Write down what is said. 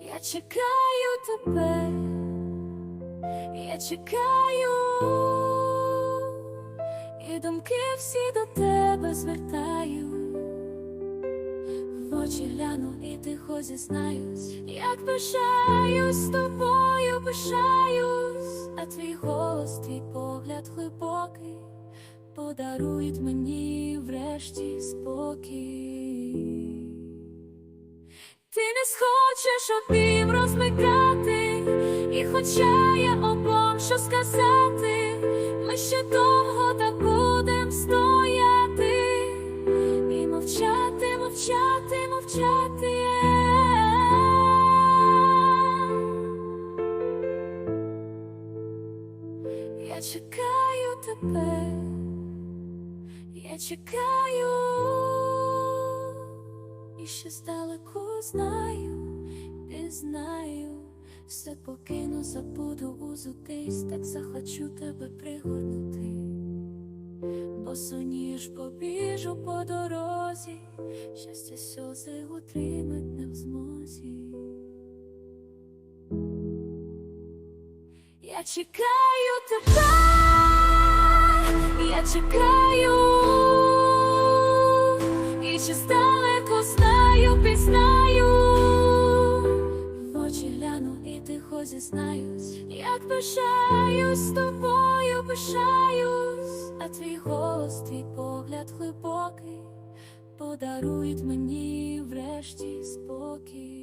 Я чекаю тебе, я чекаю, і думки всі до тебе звертаю. В очі гляну і тихо зізнаюсь, як пишаюсь тобою, пишаюсь, а твій голос, твій погляд глибокий. Подарують мені врешті спокій. Не схочеш обім розмикати, і хоча я обом що сказати, ми ще довго так будем стояти. І мовчати, мовчати, мовчати. Я чекаю тебе, я чекаю, і ще здалеку знаю, не знаю, все покину, забуду узутись, так захочу тебе пригорнути, бо соніж побіжу по дорозі, щастя сльози утримать не в змозі. Я чекаю тебе, я чекаю, і зізнаюсь, як пишаюсь з тобою, пишаюсь, а твій голос, твій погляд глибокий. Подарують мені врешті спокій.